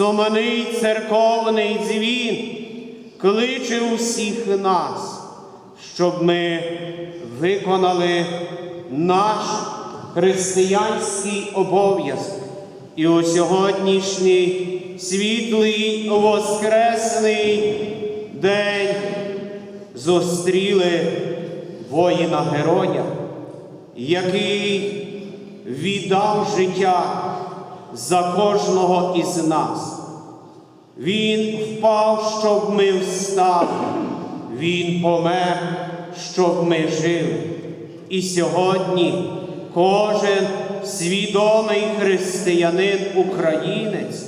Сумний церковний дзвін кличе усіх нас, щоб ми виконали наш християнський обов'язок. І у сьогоднішній світлий воскресний день зустріли воїна героя, який віддав життя за кожного із нас. Він впав, щоб ми встали, Він помер, щоб ми жили. І сьогодні кожен свідомий християнин українець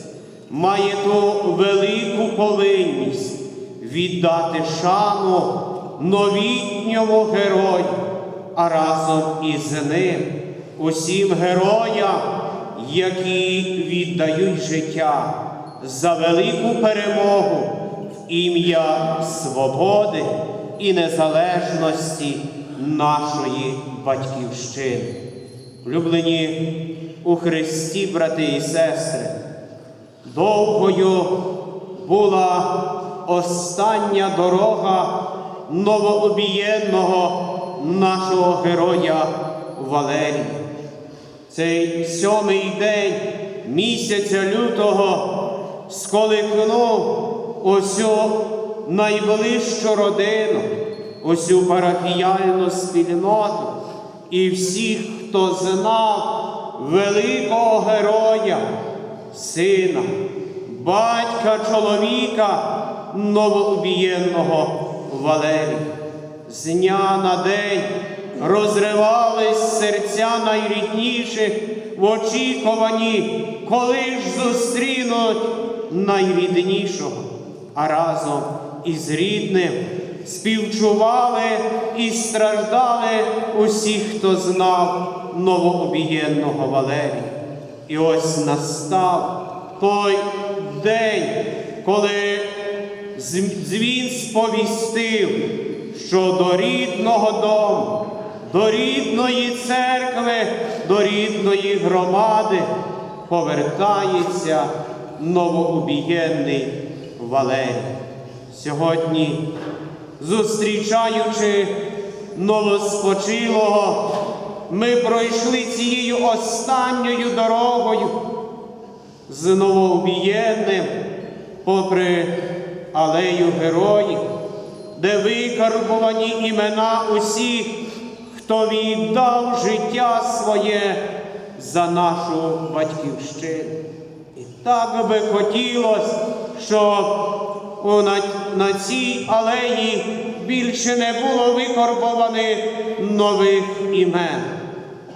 має ту велику повинність віддати шану новітньому герою, а разом із ним усім героям, які віддають життя за велику перемогу в ім'я свободи і незалежності нашої батьківщини. Влюблені у Христі, брати і сестри, довгою була остання дорога новообієнного нашого героя Валерія. Цей сьомий день місяця лютого сколихнув усю найближчу родину, усю парафіяльну спільноту і всіх, хто знав великого героя, сина, батька чоловіка новообієнного Валерія. З дня на день розривались серця найрідніших в очікуванні, коли ж зустрінуть найріднішого, а разом із рідним співчували і страждали усі, хто знав новообієнного Валерія. І ось настав той день, коли дзвін сповістив, що до рідного дому, до рідної церкви, до рідної громади повертається новообієнний Валерій. Сьогодні, зустрічаючи новоспочилого, ми пройшли цією останньою дорогою з новообієнним попри алею героїв, де викарбувані імена усіх, хто віддав життя своє за нашу батьківщину. І так би хотілося, щоб на цій алеї більше не було викорбованих нових імен.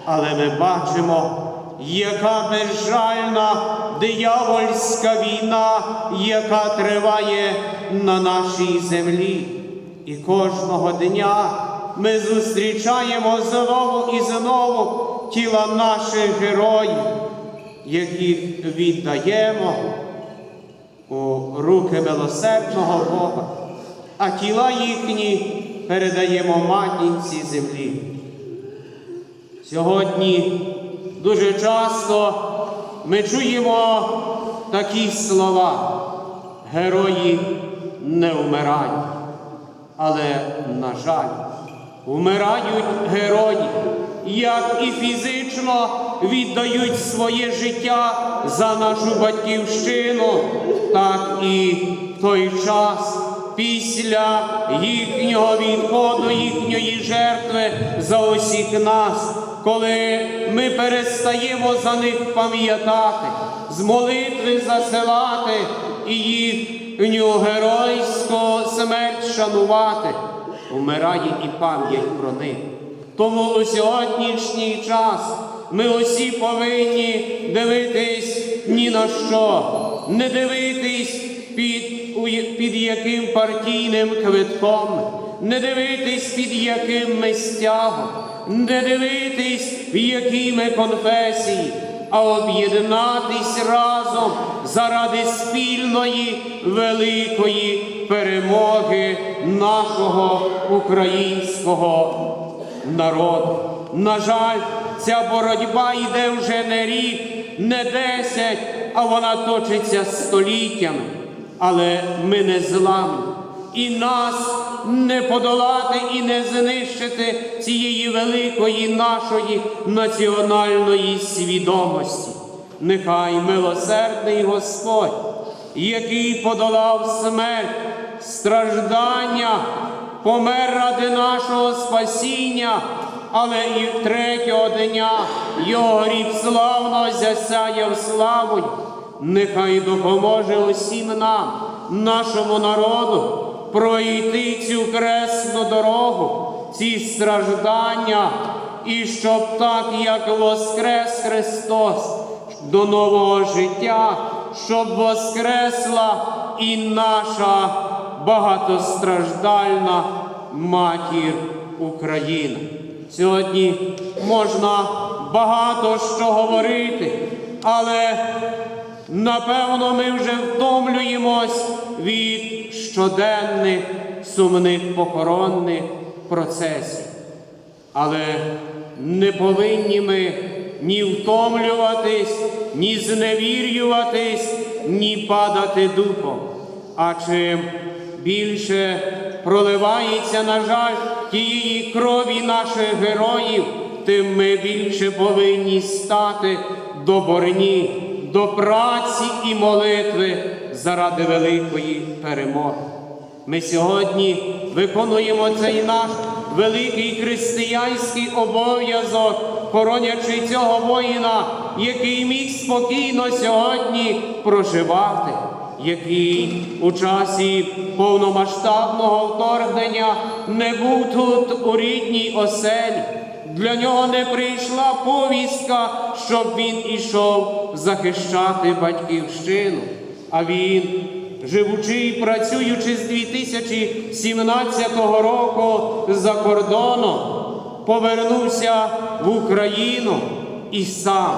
Але ми бачимо, яка безжальна диявольська війна, яка триває на нашій землі. І кожного дня ми зустрічаємо знову і знову тіла наших героїв, яких віддаємо у руки милосердного Бога, а тіла їхні передаємо матінці землі. Сьогодні дуже часто ми чуємо такі слова. Герої не вмирають. Але, на жаль, вмирають герої, як і фізично віддають своє життя за нашу батьківщину, так і в той час після їхнього відходу, їхньої жертви за усіх нас, коли ми перестаємо за них пам'ятати, з молитви засилати і їхню геройську смерть шанувати, вмирає і пам'ять про них. Тому у сьогоднішній час ми усі повинні дивитись ні на що, не дивитись під, під яким партійним квитком, не дивитись під яким ми стягом, не дивитись в якій ми конфесії, а об'єднатись разом заради спільної великої перемоги нашого українського народу. На жаль, ця боротьба йде вже не рік, не десять, а вона точиться століттями. Але ми не зламні. І нас не подолати і не знищити цієї великої нашої національної свідомості. Нехай милосердний Господь, який подолав смерть, страждання, помер ради нашого спасіння, але і третього дня його гріб славно засяяв славою. Нехай допоможе усім нам, нашому народу, пройти цю кресну дорогу, ці страждання, і щоб так, як воскрес Христос до нового життя, щоб воскресла і наша багатостраждальна матір Україна. Сьогодні можна багато що говорити, але напевно ми вже втомлюємось від щоденних сумних похоронних процесів. Але не повинні ми ні втомлюватись, ні зневірюватись, ні падати духом. А чим більше проливається, на жаль, тієї крові наших героїв, тим ми більше повинні стати до борні, до праці і молитви заради великої перемоги. Ми сьогодні виконуємо цей наш великий християнський обов'язок, хоронячи цього воїна, який міг спокійно сьогодні проживати, який у часі повномасштабного вторгнення не був тут у рідній оселі. Для нього не прийшла повістка, щоб він ішов захищати батьківщину. А він, живучи і працюючи з 2017 року за кордоном, повернувся в Україну і сам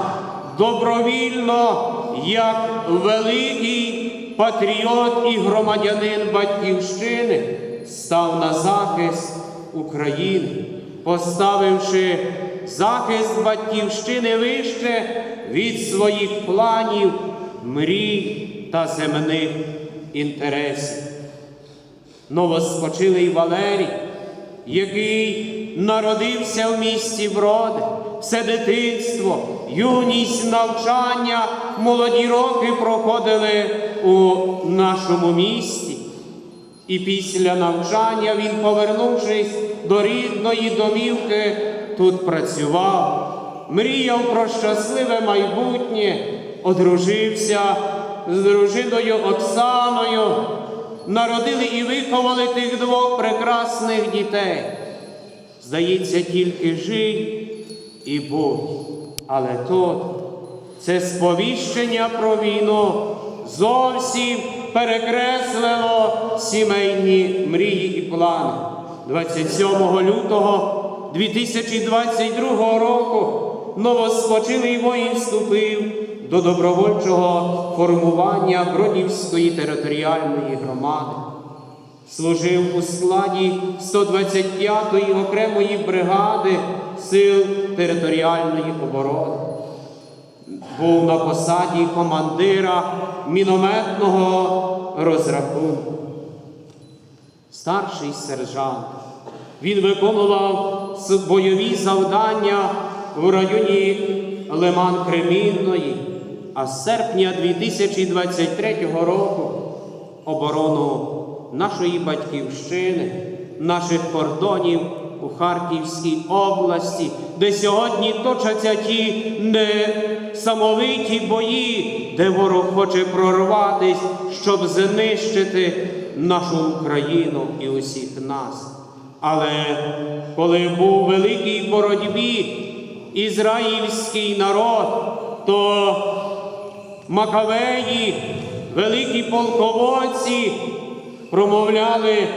добровільно, як великий патріот і громадянин батьківщини, став на захист України, поставивши захист батьківщини вище від своїх планів, мрій та земних інтересів. Новоспочилий Валерій, який народився в місті Броди, все дитинство, юність, навчання, молоді роки проходили у нашому місті. І після навчання він, повернувшись до рідної домівки, тут працював, мріяв про щасливе майбутнє, одружився з дружиною Оксаною, народили і виховали тих двох прекрасних дітей. Здається, тільки жий і будь. Але тут це сповіщення про війну зовсім перекреслило сімейні мрії і плани. 27 лютого 2022 року новоспочилий воїн вступив до добровольчого формування Бродівської територіальної громади. Служив у складі 125-ї окремої бригади сил територіальної оборони. Був на посаді командира мінометного розрахунку. Старший сержант. Він виконував бойові завдання в районі Лиман Кремінної, а з серпня 2023 року оборону нашої батьківщини, наших кордонів у Харківській області, де сьогодні точаться ті несамовиті бої, де ворог хоче прорватись, щоб знищити нашу Україну і усіх нас. Але коли був великій боротьбі ізраїльський народ, то Макавеї, великі полководці, промовляли,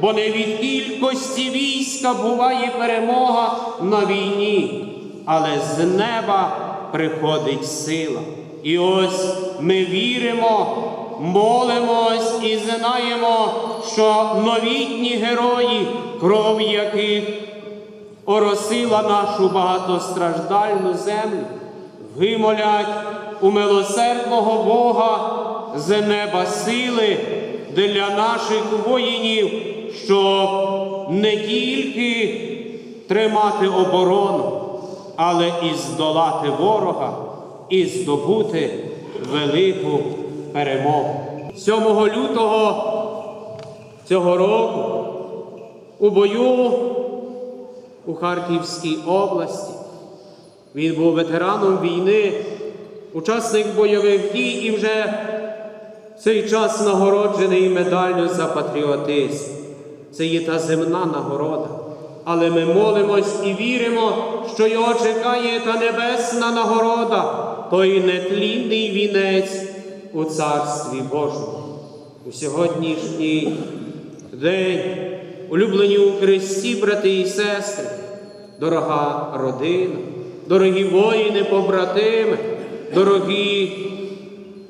бо не від кількості війська буває перемога на війні, але з неба приходить сила. І ось ми віримо, молимось і знаємо, що новітні герої, кров яких оросила нашу багатостраждальну землю, вимолять у милосердного Бога з неба сили для наших воїнів, щоб не тільки тримати оборону, але і здолати ворога, і здобути велику перемогу. 7 лютого цього року у бою у Харківській області. Він був ветераном війни, учасник бойових дій і вже в цей час нагороджений медаллю за патріотизм. Це є та земна нагорода. Але ми молимось і віримо, що його чекає та небесна нагорода, той нетлінний вінець у Царстві Божому. У сьогоднішній день, улюблені у Христі, брати і сестри, дорога родина, дорогі воїни, побратими, дорогі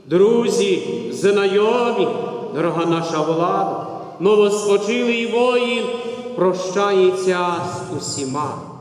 друзі, знайомі, дорога наша влада, новоспочилий воїн прощається з усіма.